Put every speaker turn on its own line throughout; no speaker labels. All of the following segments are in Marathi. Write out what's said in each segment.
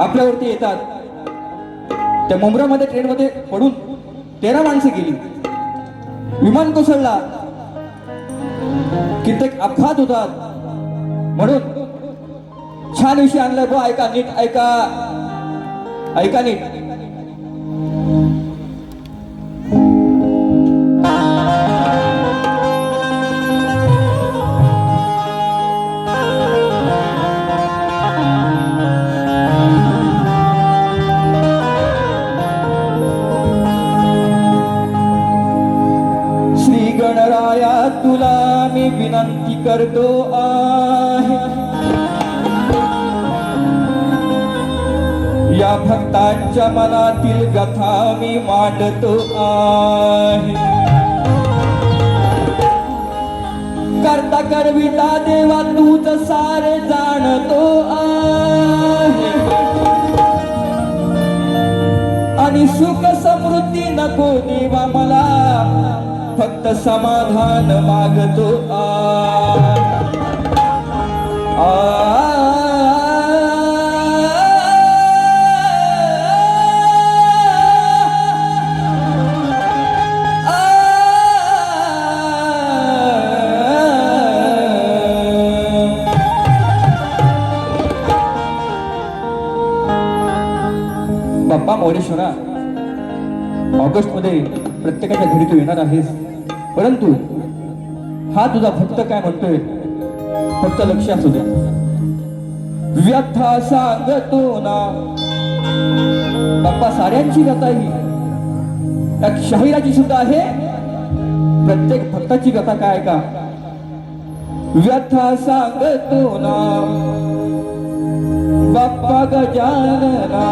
आपल्यावरती येतात. त्या मुंब्रामध्ये ट्रेनमध्ये पडून तेरा माणसं गेली. विमान कोसळला. कित्येक अपघात होतात. म्हणून छान विषय आणलाय बो ऐका नीट ऐका. ऐका नीट. मी विनंती करतो आहे. या भक्तांच्या मनातील व्यथा मी मांडतो आहे. करता करविता देवा तूच सारे जाणतो आहे. आणि सुख समृद्धी नको समाधान मागतो आ. आ. बाप्पा मोरेश्वरा ऑगस्टमध्ये प्रत्येकाच्या घरी तू येणार आहेस. परंतु हा तुझा भक्त काय म्हणतोय? फक्त लक्ष असू द्या. व्यथा सांगतो ना. बाप्पा साऱ्यांची कथा ही. त्या शाहिराची सुद्धा आहे. प्रत्येक भक्ताची कथा काय का? व्यथा सांगतो ना. बाप्पा गजानना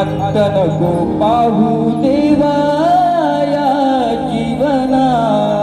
अंत नको पाहू देवा. जीवना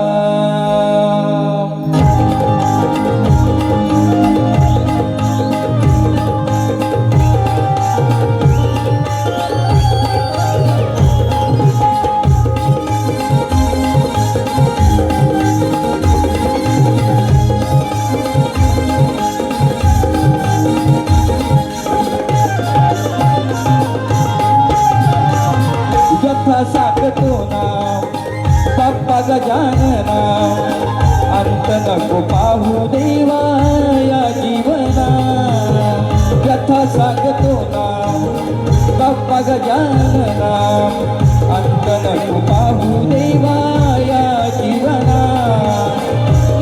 कथा सांगतो ना. बाप्पा गजानना अंत नको पाहू देवा या जीवना.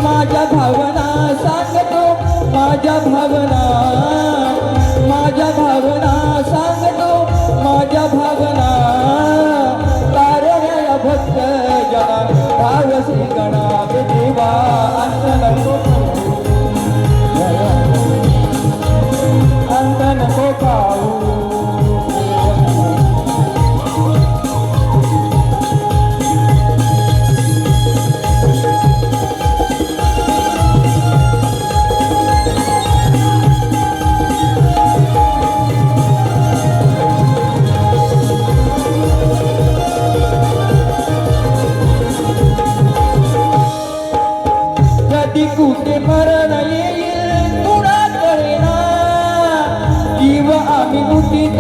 माझ्या भावना सांगतो माझ्या भावना. माझ्या भावना सांगतो माझ्या भावना.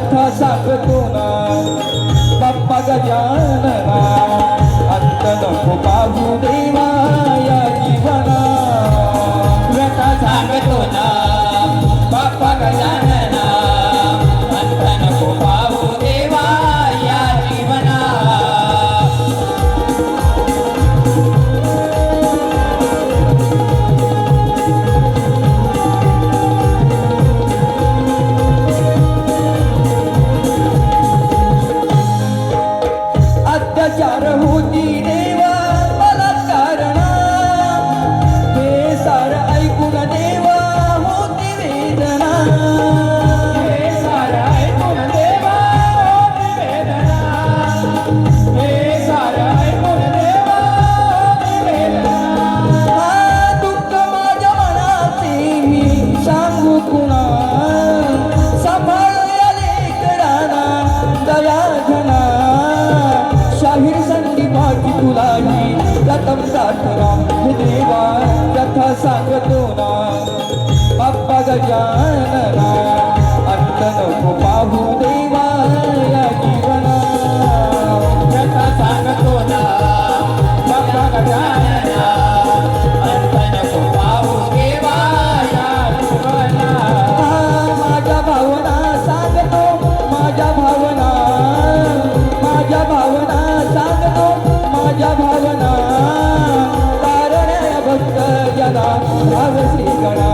कथा सांगतो ना. बाप्पा गजानना प्रथम साठरा मी देवा कथा सांगतो ना. बाप्पा गजानना Gracias.